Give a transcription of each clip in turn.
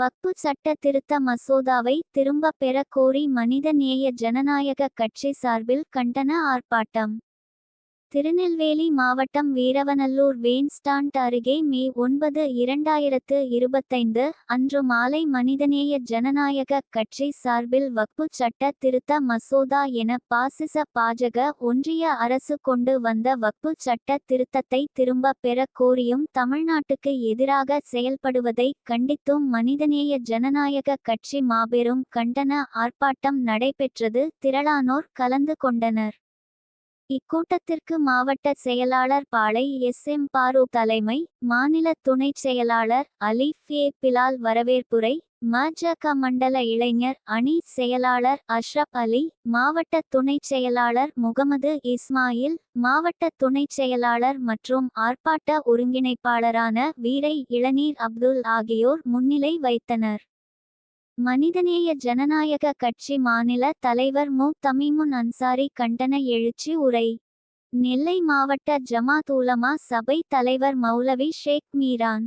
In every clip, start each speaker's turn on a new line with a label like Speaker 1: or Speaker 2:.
Speaker 1: வக்பு சட்ட திருத்த மசோதாவை திரும்பப் பெற கோரி மனிதநேய ஜனநாயக கட்சி சார்பில் கண்டன ஆர்ப்பாட்டம். திருநெல்வேலி மாவட்டம் வீரவநல்லூர் வேன்ஸ்டாண்ட் அருகே மே ஒன்பது இரண்டாயிரத்து இருபத்தைந்து அன்று மாலை மனிதநேய ஜனநாயக கட்சி சார்பில் வக்பு சட்ட திருத்த மசோதா என பாசிச பாஜக ஒன்றிய அரசு கொண்டு வந்த வக்பு சட்ட திருத்தத்தை திரும்பப் பெற கோரியும் தமிழ்நாட்டுக்கு எதிராக செயல்படுவதை கண்டித்தும் மனிதநேய ஜனநாயக கட்சி மாபெரும் கண்டன ஆர்ப்பாட்டம் நடைபெற்றது. திரளானோர் கலந்து கொண்டனர். இக்கூட்டத்திற்கு மாவட்ட செயலாளர் பாளை எஸ். எம். பாரு தலைமை மாநில துணைச் செயலாளர் அலிஃப் ஏ. பிலால் வரவேற்புரை மஜக மண்டல இளைஞர் அணி செயலாளர் அஷ்ரப் அலி மாவட்ட துணைச் செயலாளர் முகமது இஸ்மாயில் மாவட்ட துணைச் செயலாளர் மற்றும் ஆர்ப்பாட்ட ஒருங்கிணைப்பாளரான வீரை இளநீர் அப்துல் ஆகியோர் முன்னிலை வைத்தனர். மனிதநேய ஜனநாயக கட்சி மாநில தலைவர் மு. தமிமுன் அன்சாரி கண்டன எழுச்சி உரை. நெல்லை மாவட்ட ஜமாத் உலமா சபை தலைவர் மௌலவி ஷேக் மீரான்.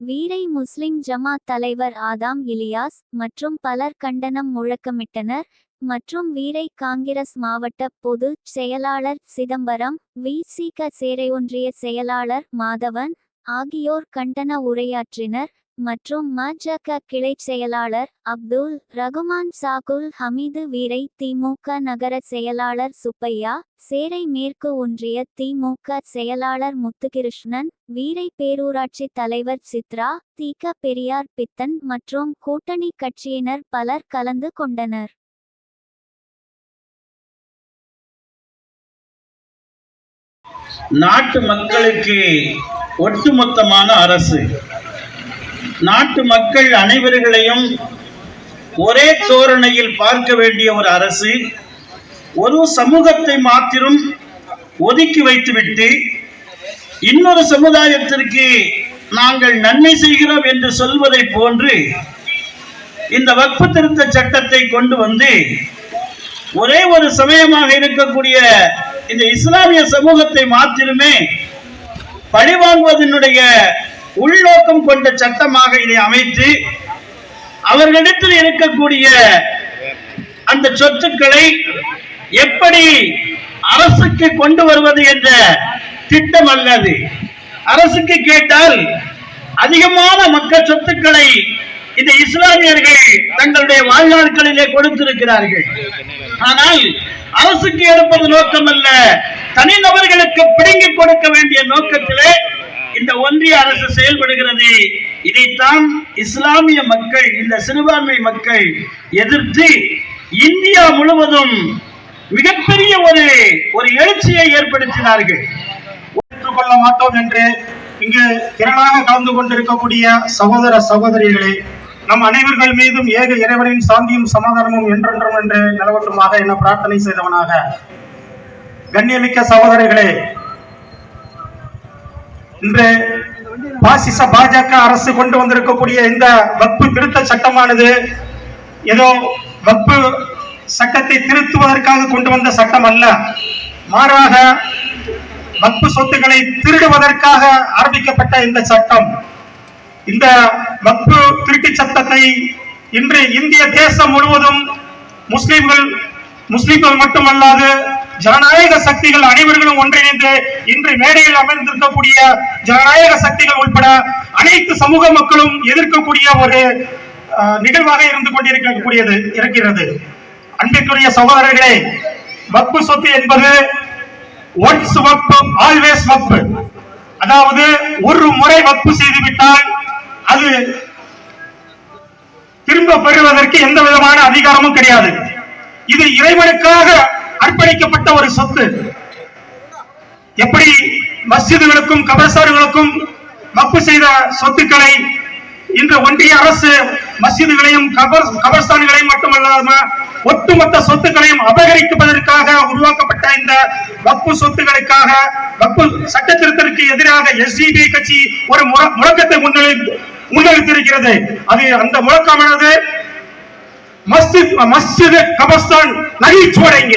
Speaker 1: வீரை முஸ்லிம் ஜமாத் தலைவர் ஆதாம் இலியாஸ் மற்றும் பலர் கண்டனம் முழக்கமிட்டனர். மற்றும் வீரை காங்கிரஸ் மாவட்ட பொது செயலாளர் சிதம்பரம் வி. சி. க. சேரையொன்றிய செயலாளர் மாதவன் ஆகியோர் கண்டன உரையாற்றினர். மற்றும் மஜக கிளை செயலாளர் அப்துல் ரகுமான் சாகுல் ஹமீது வீரை திமுக நகர செயலாளர் சுப்பையா சேரை மேற்கு ஒன்றிய திமுக செயலாளர் முத்துகிருஷ்ணன் வீரை பேரூராட்சி தலைவர் சித்ரா தீக பெரியார் பித்தன் மற்றும் கூட்டணி கட்சியினர் பலர் கலந்து கொண்டனர்.
Speaker 2: நாட்டு மக்களுக்கு ஒட்டுமொத்தமான அரசு. நாட்டு மக்கள் அனைவர்களையும் ஒரே தோரணையில் பார்க்க வேண்டிய ஒரு அரசு ஒரு சமூகத்தை மாத்திரம் ஒதுக்கி வைத்துவிட்டு இன்னொரு சமுதாயத்திற்கு நாங்கள் நன்மை செய்கிறோம் என்று சொல்வதை போன்று இந்த வக்பு திருத்த சட்டத்தை கொண்டு வந்து ஒரே ஒரு சமயமாக இருக்கக்கூடிய இந்த இஸ்லாமிய சமூகத்தை மாத்திரமே பழிவாங்குவதனுடைய உள்நோக்கம் கொண்ட சட்டமாக இதை அமைத்து அவர்களிடத்தில் இருக்கக்கூடிய அந்த சொத்துக்களை எப்படி அரசுக்கு கொண்டு வருவது என்ற திட்டம் அல்லது அரசுக்கு கேட்டால் அதிகமான மக்கள் சொத்துக்களை இந்த இஸ்லாமியர்கள் தங்களுடைய வாழ்நாட்களிலே கொடுத்திருக்கிறார்கள். ஆனால் அரசுக்கு எடுப்பது நோக்கம் அல்ல தனிநபர்களுக்கு பிடுங்கிக் கொடுக்க வேண்டிய நோக்கத்திலே இந்த ஒன்றிய அரசு செயல்படுகிறது. இதைத்தான் இஸ்லாமிய மக்கள் இந்த சிறுபான்மை மக்கள் எதிர்த்து இந்தியா முழுவதும் மிகப்பெரிய ஒரு ஒரு எழுச்சியை ஏற்படுத்தினார்கள்.
Speaker 3: ஏற்றுக்கொள்ள மாட்டோம் என்று இங்கு திரளாக கலந்து கொண்டிருக்கக்கூடிய சகோதர சகோதரிகளே நம் அனைவர்கள் மீதும் ஏக இறைவனின் சாந்தியும் சமாதானமும் என்றென்றும் என்று நிலவட்டுமாக என பிரார்த்தனை செய்தவனாக. கண்ணியமிக்க சகோதரர்களே இன்று பாசிச பாஜக அரசு கொண்டு வந்திருக்கக்கூடிய இந்த வக்பு திருத்த சட்டமானது ஏதோ வக்பு சட்டத்தை திருத்துவதற்காக கொண்டு வந்த சட்டம் அல்ல மாறாக வக்பு சொத்துக்களை திருடுவதற்காக ஆரம்பிக்கப்பட்ட இந்த சட்டம் இந்த வக்பு திருட்டு சட்டத்தை இன்று இந்திய தேசம் முழுவதும் முஸ்லிம்கள் முஸ்லிம்கள் மட்டுமல்லாது ஜனநாயக சக்திகள் அனைவர்களும் ஒன்றிணைந்து இன்று மேடையில் அமர்ந்திருக்கக்கூடிய ஜனநாயக சக்திகள் உட்பட அனைத்து சமூக மக்களும் எதிர்க்கக்கூடிய ஒரு அஹ், நிகழ்வாக இருந்து கொண்டிருக்கக்கூடியது இருக்கிறது. அன்பிற்குரிய சகோதரர்களே வக்பு சொத்து என்பது ஒன்ஸ் வக்பு ஆல்வேஸ் வக்பு. அதாவது ஒரு முறை வக்பு செய்து விட்டால் அது திரும்ப பெறுவதற்கு எந்த விதமான அதிகாரமும் கிடையாது. இது இறைவனுக்காக அர்ப்பணிக்கப்பட்ட ஒரு சொத்து. எப்படி மஸ்ஜிதுகளுக்கும் கபர்ஸ்தான்களுக்கும் வப்பு செய்த சொத்துக்களை இன்று ஒன்றிய அரசு மஸ்ஜிதுகளையும் கபர் கபர்ஸ்தான்களையும் மட்டுமல்லாம ஒட்டுமொத்த சொத்துக்களையும் அபகரிப்பதற்காக உருவாக்கப்பட்ட இந்த வப்பு சொத்துக்களுக்காக வப்பு சட்ட திருத்தத்திற்கு எதிராக எஸ்டிபி கட்சி ஒரு முழக்கத்தை முன்னெடு முன்னெடுத்திருக்கிறது. அது அந்த முழக்கமானது மஸ்ஜித் மஸ்ஜித் கபர்ஸ்தான் நகைச்சுவடைங்க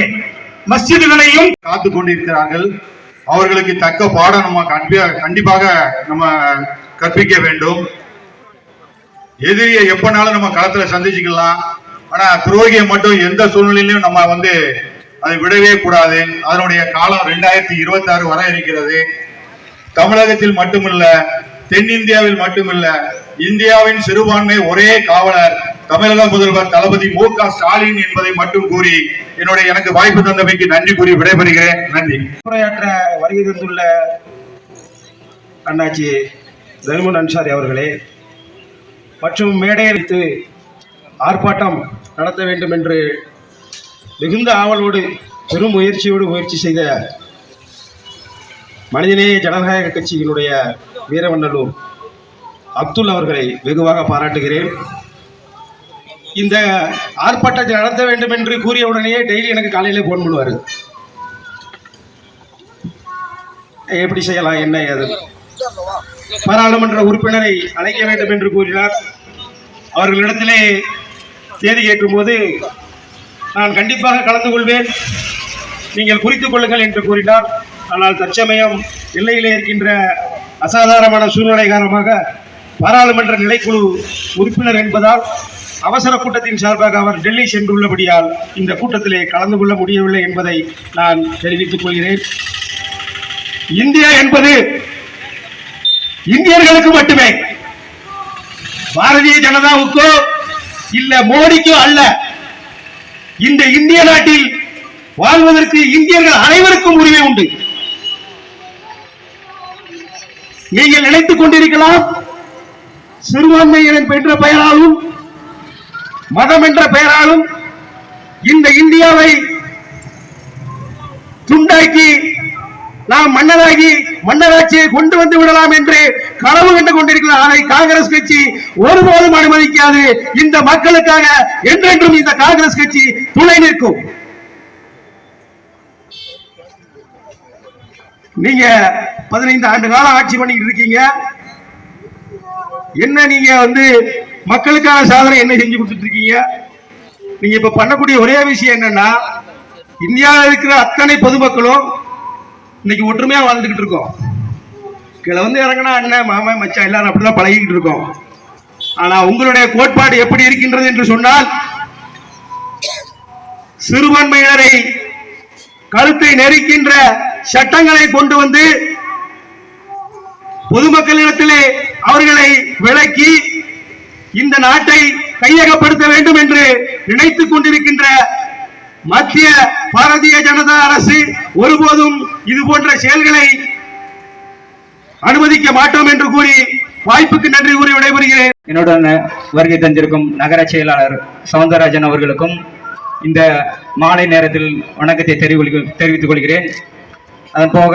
Speaker 3: மஸ்ஜிதுகளையும்
Speaker 4: காத்து கொண்டிருக்கிறார்கள். அவர்களுக்கு தக்க பாடம் நம்ம கண்டிப்பாக நம்ம கற்பிக்க வேண்டும். எதிரியை எப்பனாலும் நம்ம களத்துல சந்திச்சுக்கலாம். ஆனா துரோகியை மட்டும் எந்த சூழ்நிலையிலும் நம்ம வந்து அதை விடவே கூடாது. அதனுடைய காலம் ரெண்டாயிரத்தி இருபத்தி ஆறு வர இருக்கிறது. தமிழகத்தில் மட்டுமல்ல தென்னிந்தியாவில் மட்டுமல்ல இந்தியாவின் சிறுபான்மை ஒரே காவலர். தமிழக முதல்வர் தளபதி மு க ஸ்டாலின் என்பதை மட்டும் கூறி என்னுடைய எனக்கு வாய்ப்பு தந்தமைக்கு நன்றி கூறி விடைபெறுகிறேன். நன்றி.
Speaker 5: உரையாற்ற வருகை தந்துள்ள அண்ணாச்சி தருமன் அன்சாரி அவர்களே மற்றும் மேடையடித்து ஆர்ப்பாட்டம் நடத்த வேண்டும் என்று மிகுந்த ஆவலோடு பெரும் முயற்சியோடு முயற்சி செய்த மனிதநேய ஜனநாயக கட்சியினுடைய வீரவண்ணலூர் அப்துல் அவர்களை வெகுவாக பாராட்டுகிறேன். இந்த ஆர்ப்பாட்டத்தை நடத்த வேண்டும் என்று கூறிய உடனேயே டெய்லி எனக்கு காலையில் ஃபோன் பண்ணுவார். எப்படி செய்யலாம் என்ன ஏது? பாராளுமன்ற உறுப்பினரை அழைக்க வேண்டும் என்று கூறினார். அவர்களிடத்திலே தேதி கேட்கும்போது நான் கண்டிப்பாக கலந்து கொள்வேன். நீங்கள் குறித்துக் கொள்ளுங்கள் என்று கூறினார். ஆனால் தற்சமயம் எல்லையிலே இருக்கின்ற அசாதாரணமான சூழ்நிலை காரணமாக பாராளுமன்ற நிலைக்குழு உறுப்பினர் என்பதால் அவசர கூட்டத்தின் சார்பாக அவர் டெல்லி சென்றுள்ளபடியால் இந்த கூட்டத்திலே கலந்து கொள்ள முடியவில்லை என்பதை நான் தெரிவித்துக் கொள்கிறேன். இந்தியா என்பது இந்தியர்களுக்கு மட்டுமே. பாரதிய ஜனதாவுக்கோ இல்ல மோடிக்கோ அல்ல. இந்த இந்திய நாட்டில் வாழ்வதற்கு இந்தியர்கள் அனைவருக்கும் உரிமை உண்டு. நீங்கள் நினைத்துக் கொண்டிருக்கலாம் சிறுபான்மையினர் பெற்ற பெயராலும் மதம் என்ற பெயராலும் இந்த இந்தியாவை துண்டாக்கி நாம் மன்னராகி மன்னராட்சியை கொண்டு வந்து விடலாம் என்று கனவு கண்டு கொண்டிருக்கிறார் அதை காங்கிரஸ் கட்சி ஒருபோதும் அனுமதிக்காது. இந்த மக்களுக்காக என்றென்றும் இந்த காங்கிரஸ் கட்சி துணை நிற்கும். நீங்க பதினைந்து ஆண்டு காலம் ஆட்சி பண்ணிட்டு இருக்கீங்க. என்ன நீங்க வந்து மக்களுக்கான சாதனை என்ன செஞ்சு கொடுத்துட்டு இருக்கீங்க நீங்க இப்ப பண்ணக்கூடிய ஒரே விஷயம் என்னன்னா இந்தியாவில் இருக்கிற அத்தனை பொதுமக்களும் இன்னைக்கு ஒற்றுமையா வாழ்ந்துகிட்டு இருக்கோம். கீழே வந்து இறங்கினா அண்ணன் மாமன் மச்சான் எல்லாரும் அப்படிதான் பழகிக்கிட்டு இருக்கோம். ஆனா உங்களுடைய கோட்பாடு எப்படி இருக்கின்றது என்று சொன்னால் சிறுபான்மையினரை கழுத்தை நெரிக்கின்ற சட்டங்களை கொண்டு வந்து பொதுமக்களிடத்திலே அவர்களை விலக்கி இந்த நாட்டை கையகப்படுத்த வேண்டும் என்று நினைத்துக் கொண்டிருக்கின்ற மத்திய பாரதிய ஜனதா அரசு ஒருபோதும் இது போன்ற செயல்களை அனுமதிக்க மாட்டோம் என்று கூறி வாய்ப்புக்கு நன்றி கூறி விடைபெறுகிறேன்.
Speaker 6: என்னுடன் வருகை தந்திருக்கும் நகர செயலாளர் சவுந்தரராஜன் அவர்களுக்கும் இந்த மாலை நேரத்தில் வணக்கத்தை தெரிவித்துக் கொள்கிறேன். அதன் போக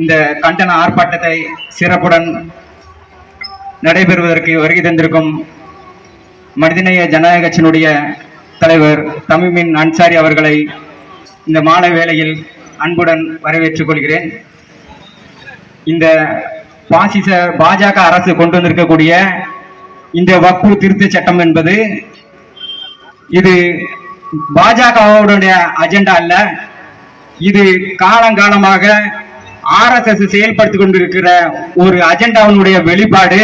Speaker 6: இந்த கண்டன ஆர்ப்பாட்டத்தை சிறப்புடன் நடைபெறுவதற்கு வருகை தந்திருக்கும் மனிதநேய ஜனநாயக கட்சியினுடைய தலைவர் தமிமின் அன்சாரி அவர்களை இந்த மாலை வேளையில் அன்புடன் வரவேற்றுக் கொள்கிறேன். இந்த பாசிச பாஜக அரசு கொண்டு வந்திருக்கக்கூடிய இந்த வக்பு திருத்த சட்டம் என்பது இது பாஜகவுடைய அஜெண்டா அல்ல. இது காலங்காலமாக ஆர்எஸ்எஸ் செயல்படுத்திக் கொண்டிருக்கிற ஒரு அஜெண்டாவினுடைய வெளிப்பாடு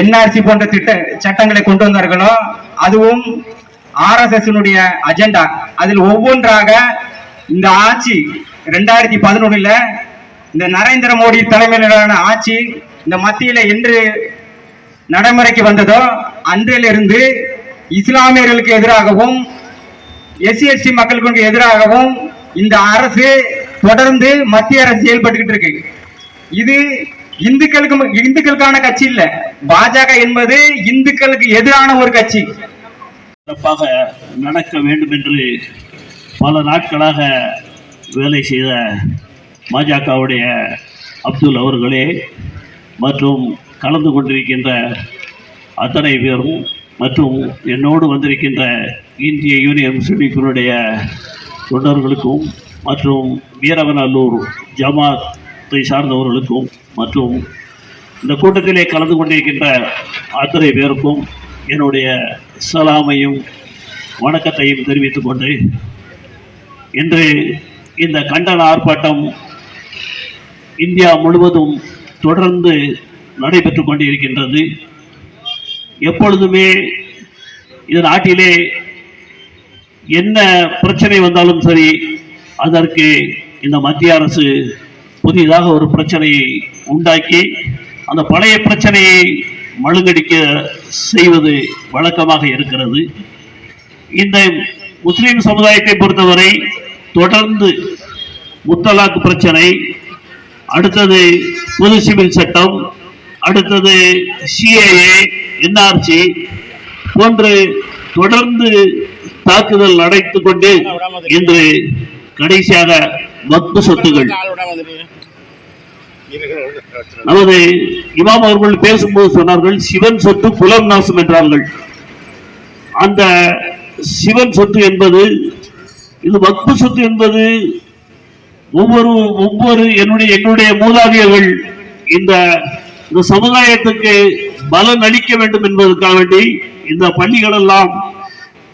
Speaker 6: என்ஆர்சி போன்ற திட்ட சட்டங்களை கொண்டு வந்தார்களோ அதுவும் ஆர்எஸ்எஸ் அஜெண்டா அதில் ஒவ்வொன்றாக இந்த ஆட்சி ரெண்டாயிரத்தி பதினொன்னுல இந்த நரேந்திர மோடி தலைமையிலான ஆட்சி இந்த மத்தியில் என்று நடைமுறைக்கு வந்ததோ அன்றிலிருந்து இஸ்லாமியர்களுக்கு எதிராகவும் எஸ்சி எஸ்டி மக்களுக்கு எதிராகவும் இந்த அரசு தொடர்ந்து மத்திய அரசு செயல்பட்டுக்கிட்டு இருக்கு. இது இந்துக்களுக்கு இந்துக்களுக்கான கட்சி இல்ல. பாஜக என்பது இந்துக்களுக்கு எதிரான ஒரு கட்சி.
Speaker 7: சிறப்பாக நடக்க வேண்டும் என்று பல நாட்களாக வேலை செய்த பாஜகவுடைய அப்துல் அவர்களே மற்றும் கலந்து கொண்டிருக்கின்ற அத்தனை பேரும் மற்றும் என்னோடு வந்திருக்கின்ற இந்திய யூனியன் முஸ்லீம் தொண்டர்களுக்கும் மற்றும் வீரவநல்லூர் ஜமாத்தை சார்ந்தவர்களுக்கும் மற்றும் இந்த கூட்டத்திலே கலந்து கொண்டிருக்கின்ற அத்தனை பேருக்கும் என்னுடைய சலாமையும் வணக்கத்தையும் தெரிவித்துக் கொண்டு இன்று இந்த கண்டன ஆர்ப்பாட்டம் இந்தியா முழுவதும் தொடர்ந்து நடைபெற்று கொண்டிருக்கின்றது. எப்பொழுதுமே இந்த நாட்டிலே என்ன பிரச்சனை வந்தாலும் சரி அதற்கு இந்த மத்திய அரசு புதிதாக ஒரு பிரச்சனையை உண்டாக்கி அந்த பழைய பிரச்சனையை மழுங்கடிக்க செய்வது வழக்கமாக இருக்கிறது. இந்த முஸ்லீம் சமுதாயத்தை பொறுத்தவரை தொடர்ந்து முத்தலாக் பிரச்சனை அடுத்தது பொது சிவில் சட்டம் அடுத்தது சிஏஏ என்ஆர்சி போன்று தொடர்ந்து தாக்குதல் நடத்து கொண்டு இன்று கடைசியாக வக்பு சொத்துகள் நமது இமாம் அவர்கள் பேசும்போது சொன்னார்கள் சிவன் சொத்து குலம் நாசம் என்றார்கள். அந்த சிவன் சொத்து என்பது இது வக்பு சொத்து என்பது ஒவ்வொரு ஒவ்வொரு என்னுடைய என்னுடைய மூதாதையர்கள் இந்த இந்த சமுதாயத்துக்கு பலன் அளிக்க வேண்டும் என்பதற்காக வேண்டி இந்த பள்ளிகள் எல்லாம்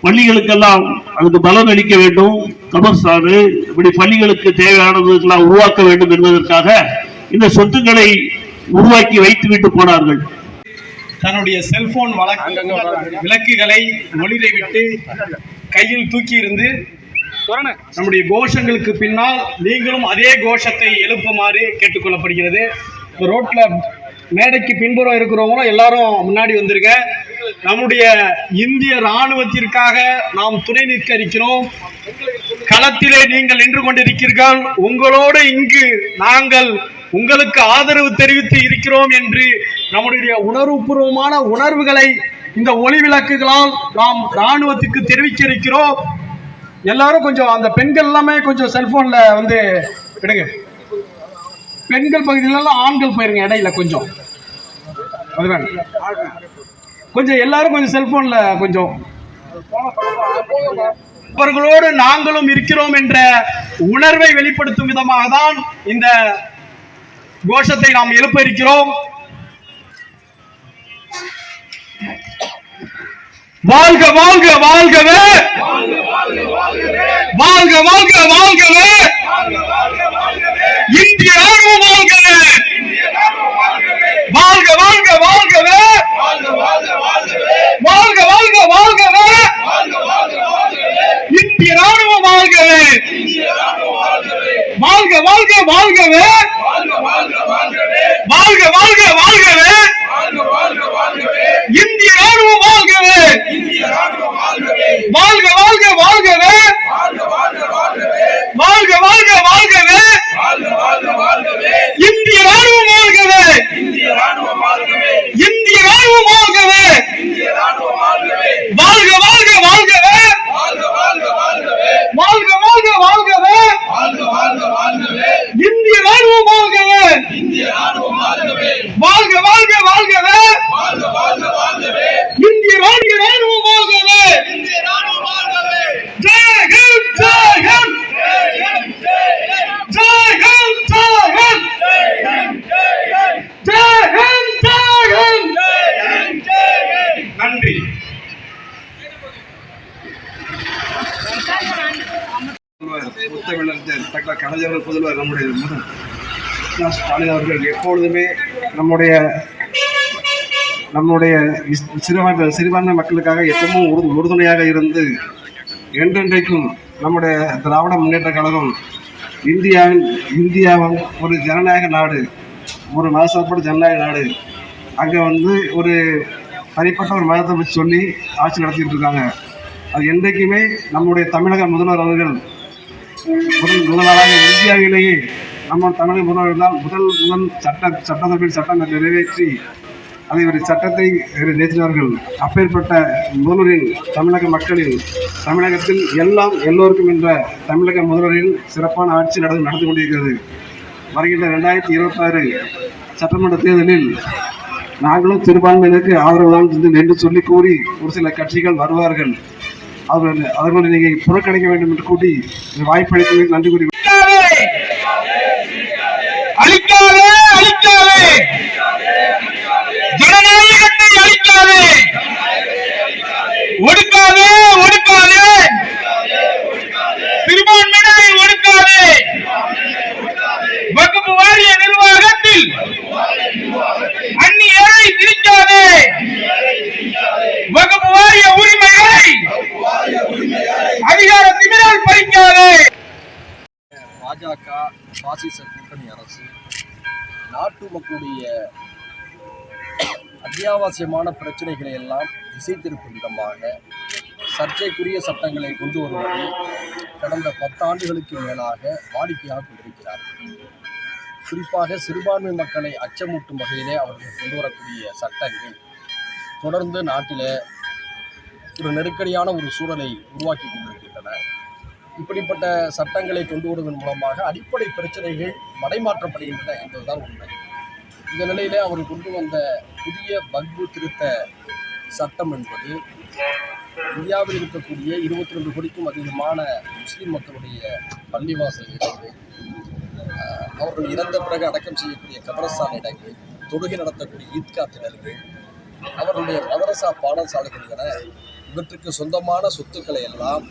Speaker 7: பள்ளிகளுக்கெல்லாம் அதுக்கு பலன் அளிக்க வேண்டும். கபர்ஸ்தானு இப்படி பள்ளிகளுக்கு தேவையானதெல்லாம் உருவாக்க வேண்டும் என்பதற்காக இந்த சொத்துக்களை உருவாக்கி வைத்துவிட்டு போனார்கள்.
Speaker 8: தன்னுடைய செல்போன் விளக்குகளை ஒளிரை விட்டு கையில் தூக்கி இருந்து நம்முடைய கோஷங்களுக்கு பின்னால் நீங்களும் அதே கோஷத்தை எழுப்புமாறு கேட்டுக்கொள்ளப்படுகிறது. ரோட்ல மேடைக்கு பின்புறம் இருக்கிறவங்களும் எல்லாரும் முன்னாடி வந்துருங்க நம்முடைய இந்திய ராணுவத்திற்காக நாம் துணை நிற்க இருக்கிறோம் களத்திலே நீங்கள் நின்று கொண்டிருக்கிறீர்கள். உங்களோடு இங்கு நாங்கள் உங்களுக்கு ஆதரவு தெரிவித்து இருக்கிறோம் என்று நம்முடைய உணர்வுபூர்வமான உணர்வுகளை இந்த ஒளி விளக்குகளால் நாம் ராணுவத்துக்கு தெரிவிக்க இருக்கிறோம் எல்லாரும் கொஞ்சம் அந்த பெண்கள் எல்லாமே கொஞ்சம் செல்போன்ல வந்து விடுங்க. பெண்கள் பகுதியிலலாம் ஆண்கள் போயிருங்க இடையில கொஞ்சம். அது வேணும் கொஞ்சம் எல்லாரும் கொஞ்சம் செல்போன்ல கொஞ்சம். அவர்களோடு நாங்களும் இருக்கிறோம் என்ற உணர்வை வெளிப்படுத்தும் விதமாக தான் இந்த கோஷத்தை நாம் எழுப்ப இருக்கிறோம். வாழ்க வாழ்க வாழ்கவே! வாழ்க வாழ்க வாழ்கவே! இந்திய ராணுவம் வாழ்கவே! வாழ்க வாழ்க வாழ்கவே! வாழ்க வாழ்க வாழ்கவே இந்திய ராணுவம் வாழ்கவே. வாழ்க வாழ்க வாழ்கவே வாழ்க வாழ்க வாழ்கவே இந்திய ராணுவம் வாழ்கவே வாழ்க வாழ்க வாழ்கவே வாழ்க வாழ்க வாழ்கவே இந்திய ராணுவம் வாழ்கவே இந்திய ராணுவம் வாழ்கவே வாழ்க வாழ்க வாழ்கவே வாழ்க வாழ்க வாழ்கவே இந்திய ராணுவம் வாழ்கவே வாழ்க வாழ்க வாழ்கவே இந்திய ராணுவ ராணுவம் வாழ்கவே ஜெய் ஹிந்த் ஜெய் ஹிந்த் ஜெய் ஹிந்த் ஜெய் ஹிந்த் ஜெய் ஹிந்த் ஜெய் ஹிந்த் நன்றி
Speaker 9: முதல்வர் முத்தமிழர் டாக்டர் கலைஞர்கள் பொதுவாக நம்முடைய முதல் ஸ்டாலின் அவர்கள் எப்பொழுதுமே நம்முடைய நம்முடைய சிறுபான்மை சிறுபான்மை மக்களுக்காக எப்பவும் உறு உறுதுணையாக இருந்து என்றென்றைக்கும் நம்முடைய திராவிட முன்னேற்ற கழகம் இந்தியாவின் இந்தியாவும் ஒரு ஜனநாயக நாடு ஒரு மதசார்பற்ற ஜனநாயக நாடு. அங்கே வந்து ஒரு தனிப்பட்ட ஒரு மதத்தை வச்சு சொல்லி ஆட்சி நடத்திட்டு இருக்காங்க. அது என்றைக்குமே நம்முடைய தமிழக முதல்வர் அவர்கள் முதல் முதலாக இந்தியாவிலேயே நம்ம தமிழக முதல்வர் தான் முதல் முதல் சட்ட சட்டசபையில் சட்டம் நிறைவேற்றி அதை ஒரு சட்டத்தை நிறைவேற்றினார்கள் அப்பேற்பட்ட முதல்வரின் தமிழக மக்களின் தமிழகத்தில் எல்லாம் எல்லோருக்கும் என்ற தமிழக முதல்வரின் சிறப்பான ஆட்சி நடந்து நடந்து கொண்டிருக்கிறது. வருகின்ற ரெண்டாயிரத்தி இருபத்தாறு சட்டமன்ற தேர்தலில் நாங்களும் சிறுபான்மையினருக்கு ஆதரவு தான் என்று- என்று சொல்லி கூறி ஒரு சில கட்சிகள் வருவார்கள். அவர்கள் அவர்களுடைய நீங்கள் புறக்கணிக்க வேண்டும் என்று கூட்டி இந்த வாய்ப்பளித்தமைக்கு நன்றி கூறி
Speaker 8: அழிக்காதே அழிக்காதே. ஜனநாயகத்தை அழிக்காதே. ஒடுக்காதே சிறுபான்மையினரை ஒடுக்காதே வகுப்பு வாரிய நிர்வாகத்தில் அந்நியரை திரிக்காதே
Speaker 10: எழுப்பக்கூடிய அத்தியாவசியமான பிரச்சனைகளை எல்லாம் திசை திருப்பும் விதமாக சர்ச்சைக்குரிய சட்டங்களை கொண்டு வருவதை கடந்த பத்தாண்டுகளுக்கு மேலாக வாடிக்கையாக கொண்டிருக்கிறார்கள் குறிப்பாக சிறுபான்மை மக்களை அச்சமூட்டும் வகையிலே அவர்கள் கொண்டு வரக்கூடிய சட்டங்கள். தொடர்ந்து நாட்டில் ஒரு நெருக்கடியான ஒரு சூழலை உருவாக்கி கொண்டிருக்கின்றன. இப்படிப்பட்ட சட்டங்களை கொண்டு வருவதன் மூலமாக அடிப்படை பிரச்சனைகள் மடைமாற்றப்படுகின்றன என்பதுதான் உண்மை. இந்த நிலையிலே அவர் கொண்டு வந்த புதிய பக்பு திருத்த சட்டம் என்பது இந்தியாவில் இருக்கக்கூடிய இருபத்தி ரெண்டு கோடிக்கும் அதிகமான முஸ்லீம் மக்களுடைய பள்ளிவாசல் இடங்கள் அவர்கள் இறந்த பிறகு அடக்கம் செய்யக்கூடிய கபரஸ்தான் இடங்கள் தொழுகை நடத்தக்கூடிய ஈத்கா திணறுகள் அவர்களுடைய மதரசா பாடசாலைகள் என இவற்றுக்கு சொந்தமான சொத்துக்களை எல்லாம்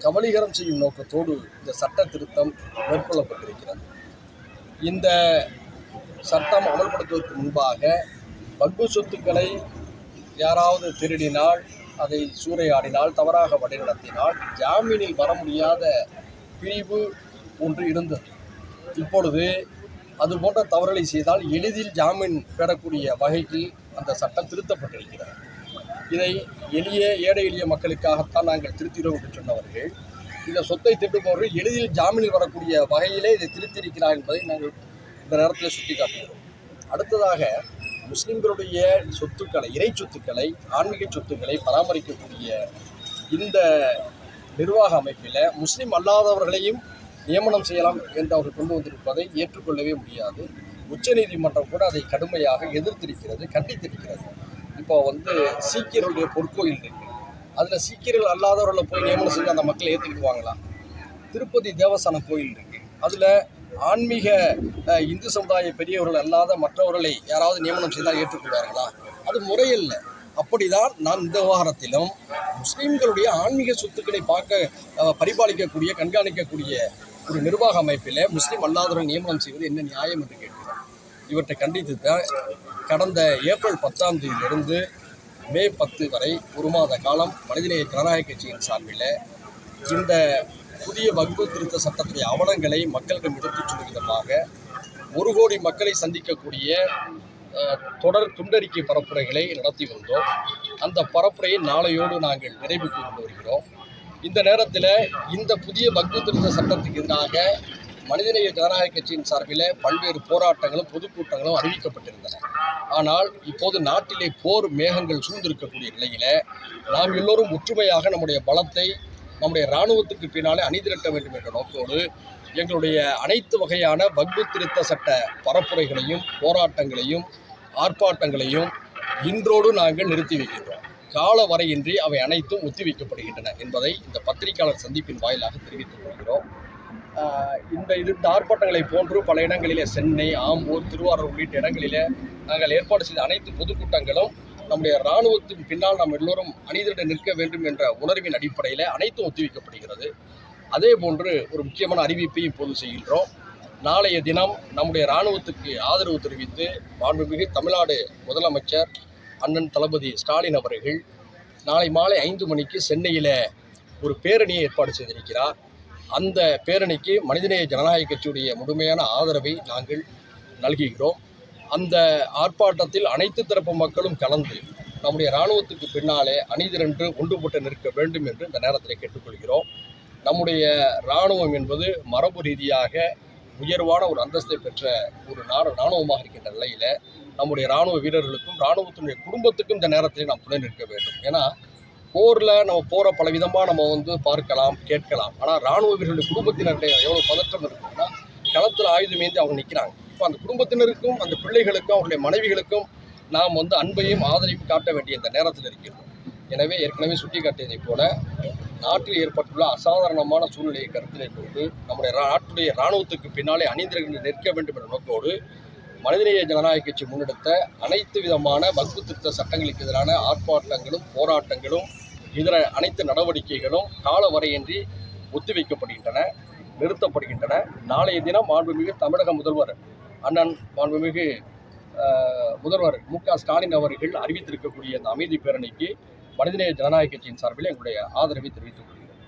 Speaker 10: கவலீகரம் செய்யும் நோக்கத்தோடு இந்த சட்ட திருத்தம் மேற்கொள்ளப்பட்டிருக்கிறது. இந்த சட்டம் அமல்படுத்துவதற்கு முன்பாக பங்கு சொத்துக்களை யாராவது திருடினால் அதை சூறையாடினால் தவறாக வழிநடத்தினால் ஜாமீனில் வர முடியாத பிரிவு ஒன்று இருந்தது. இப்பொழுது அது போன்ற தவறுகளை செய்தால் எளிதில் ஜாமீன் பெறக்கூடிய வகையில் அந்த சட்டம் திருத்தப்பட்டிருக்கிறது. இதை எளிய ஏழை எளிய மக்களுக்காகத்தான் நாங்கள் திருத்திடுவோம் என்று சொன்னவர்கள் இந்த சொத்தை திருடுபவர்கள் எளிதில் ஜாமீனில் வரக்கூடிய வகையிலே இதை திருத்திருக்கிறார் என்பதை நாங்கள் இந்த நேரத்தில் சுட்டிக்காட்டுகிறோம் அடுத்ததாக முஸ்லிம்களுடைய சொத்துக்களை இறை சொத்துக்களை ஆன்மீக சொத்துக்களை பராமரிக்கக்கூடிய இந்த நிர்வாக அமைப்பில் முஸ்லீம் அல்லாதவர்களையும் நியமனம் செய்யலாம் என்று அவர்கள் கொண்டு வந்திருப்பதை ஏற்றுக்கொள்ளவே முடியாது. உச்சநீதிமன்றம் கூட அதை கடுமையாக எதிர்த்திருக்கிறது கண்டித்திருக்கிறது. இப்போ வந்து சீக்கியர்களுடைய பொற்கோயில் இருக்கு. அதில் சீக்கியர்கள் அல்லாதவர்களை போய் நியமனம் செஞ்சு அந்த மக்களை ஏற்றுக்கிடுவாங்களா திருப்பதி தேவஸ்தான கோயில் இருக்கு. அதில் ஆன்மீக இந்து சமுதாய பெரியவர்கள் அல்லாத மற்றவர்களை யாராவது நியமனம் செய்தால் ஏற்றுக்கொள்வார்களா? அது முறையில்லை. அப்படிதான் நான் இந்த விவகாரத்திலும் முஸ்லீம்களுடைய ஆன்மீக சொத்துக்களை பார்க்க பரிபாலிக்கக்கூடிய கண்காணிக்கக்கூடிய ஒரு நிர்வாக அமைப்பில் முஸ்லீம் அல்லாதவர்கள் நியமனம் செய்வது என்ன நியாயம் என்று கேட்கிறோம் இவற்றை கண்டித்து தான் கடந்த ஏப்ரல் பத்தாம் தேதியிலிருந்து மே பத்து வரை ஒரு மாத காலம் மனிதநேய ஜனநாயக கட்சியின் சார்பில் இந்த புதிய வகுப்பு திருத்த சட்டத்துடைய அவலங்களை மக்களிடம் எடுத்துச் சொல்லும் விதமாக ஒரு கோடி மக்களை சந்திக்கக்கூடிய தொடர் துண்டறிக்கை பரப்புரைகளை நடத்தி வந்தோம். அந்த பரப்புரையை நாளையோடு நாங்கள் நிறைவு கொண்டு வருகிறோம். இந்த நேரத்தில் இந்த புதிய வகுப்பு திருத்த சட்டத்துக்கு எதிராக மனிதநேய ஜனநாயக கட்சியின் சார்பில் பல்வேறு போராட்டங்களும் பொதுக்கூட்டங்களும் அறிவிக்கப்பட்டிருந்தன. ஆனால் இப்போது நாட்டிலே போர் மேகங்கள் சூழ்ந்திருக்கக்கூடிய நிலையில் நாம் எல்லோரும் ஒற்றுமையாக நம்முடைய பலத்தை நம்முடைய இராணுவத்துக்கு பின்னாலே அணிதிரட்ட வேண்டும் என்ற நோக்கோடு எங்களுடைய அனைத்து வகையான வக்பு திருத்த சட்ட பரப்புரைகளையும் போராட்டங்களையும் ஆர்ப்பாட்டங்களையும் இன்றோடு நாங்கள் நிறுத்தி வைக்கின்றோம். கால வரையின்றி அவை அனைத்தும் ஒத்திவைக்கப்படுகின்றன என்பதை இந்த பத்திரிகையாளர் சந்திப்பின் வாயிலாக தெரிவித்துக் கொள்கிறோம். இந்த இது இந்த ஆர்ப்பாட்டங்களை போன்று பல இடங்களிலே சென்னை ஆம்பூர் திருவாரூர் உள்ளிட்ட இடங்களிலே நாங்கள் ஏற்பாடு செய்த அனைத்து பொதுக்கூட்டங்களும் நம்முடைய இராணுவத்தின் பின்னால் நாம் எல்லோரும் அணிதிரண்டு நிற்க வேண்டும் என்ற உணர்வின் அடிப்படையில் அனைத்தும் ஒத்திவைக்கப்படுகிறது. அதே போன்று ஒரு முக்கியமான அறிவிப்பை இப்போது செய்கின்றோம். நாளைய தினம் நம்முடைய இராணுவத்துக்கு ஆதரவு தெரிவித்து மாண்புமிகு தமிழ்நாடு முதலமைச்சர் அண்ணன் தளபதி ஸ்டாலின் அவர்கள் நாளை மாலை ஐந்து மணிக்கு சென்னையில் ஒரு பேரணியை ஏற்பாடு செய்திருக்கிறார். அந்த பேரணிக்கு மனிதநேய ஜனநாயக கட்சியுடைய முழுமையான ஆதரவை நாங்கள் நல்குகிறோம். அந்த ஆர்ப்பாட்டத்தில் அனைத்து தரப்பு மக்களும் கலந்து நம்முடைய இராணுவத்துக்கு பின்னாலே அணிதிரண்டு ஒன்றுபட்டு நிற்க வேண்டும் என்று இந்த நேரத்தில் கேட்டுக்கொள்கிறோம். நம்முடைய இராணுவம் என்பது மரபு ரீதியாக உயர்வான ஒரு அந்தஸ்தை பெற்ற ஒரு நாடு இராணுவமாக இருக்கின்ற நிலையில் நம்முடைய இராணுவ வீரர்களுக்கும் இராணுவத்தினுடைய குடும்பத்துக்கும் இந்த நேரத்தில் நாம் துணை நிற்க வேண்டும். ஏன்னா போரில் நம்ம போகிற பல விதமாக நம்ம வந்து பார்க்கலாம் கேட்கலாம். ஆனால் இராணுவ வீரர்களுடைய குடும்பத்தினருடைய எவ்வளோ பதற்றம் இருக்குன்னா களத்தில் ஆயுதம் ஏந்தி அவங்க நிற்கிறாங்க இப்போ அந்த குடும்பத்தினருக்கும் அந்த பிள்ளைகளுக்கும் அவருடைய மனைவிகளுக்கும் நாம் வந்து அன்பையும் ஆதரவையும் காட்ட வேண்டிய இந்த நேரத்தில் இருக்கிறோம். எனவே ஏற்கனவே சுட்டிக்காட்டியதைப் போல நாட்டில் ஏற்பட்டுள்ள அசாதாரணமான சூழ்நிலையை கருத்தில் கொண்டு நம்முடைய ரா- நாட்டுடைய இராணுவத்துக்கு பின்னாலே அணிந்திரங்கள் நிற்க வேண்டும் என்ற நோக்கோடு மனிதநேய ஜனநாயக கட்சி முன்னெடுத்த அனைத்து விதமான வகுப்பு திருத்த சட்டங்களுக்கு எதிரான ஆர்ப்பாட்டங்களும் போராட்டங்களும் இதர அனைத்து நடவடிக்கைகளும் கால வரையின்றி ஒத்திவைக்கப்படுகின்றன நிறுத்தப்படுகின்றன. நாளைய தினம் மாண்புமிகு தமிழக முதல்வர் அண்ணன் மாண்புமிகு முதல்வர் மு க ஸ்டாலின் அவர்கள் அறிவித்திருக்கக்கூடிய இந்த அமைதி பேரணிக்கு மனிதநேய ஜனநாயக கட்சியின் சார்பில் எங்களுடைய ஆதரவை தெரிவித்துக் கொள்கிறோம்.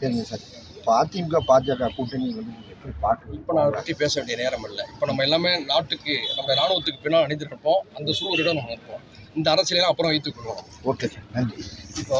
Speaker 11: சரிங்க சார். இப்போ அதிமுக பாஜக கூட்டணி வந்து எப்படி பார்க்குறீங்க?
Speaker 10: இப்போ நான் பற்றி பேச வேண்டிய நேரம் இல்லை. இப்போ நம்ம எல்லாமே நாட்டுக்கு நம்ம ராணுவத்துக்கு பின்னால் அணிந்திருப்போம். அந்த சூழலிடம் நம்ம இருப்போம் இந்த அரசியலாம் அப்புறம் வைத்துக் கொள்வோம்.
Speaker 11: Okay sir. நன்றி.
Speaker 10: இப்போ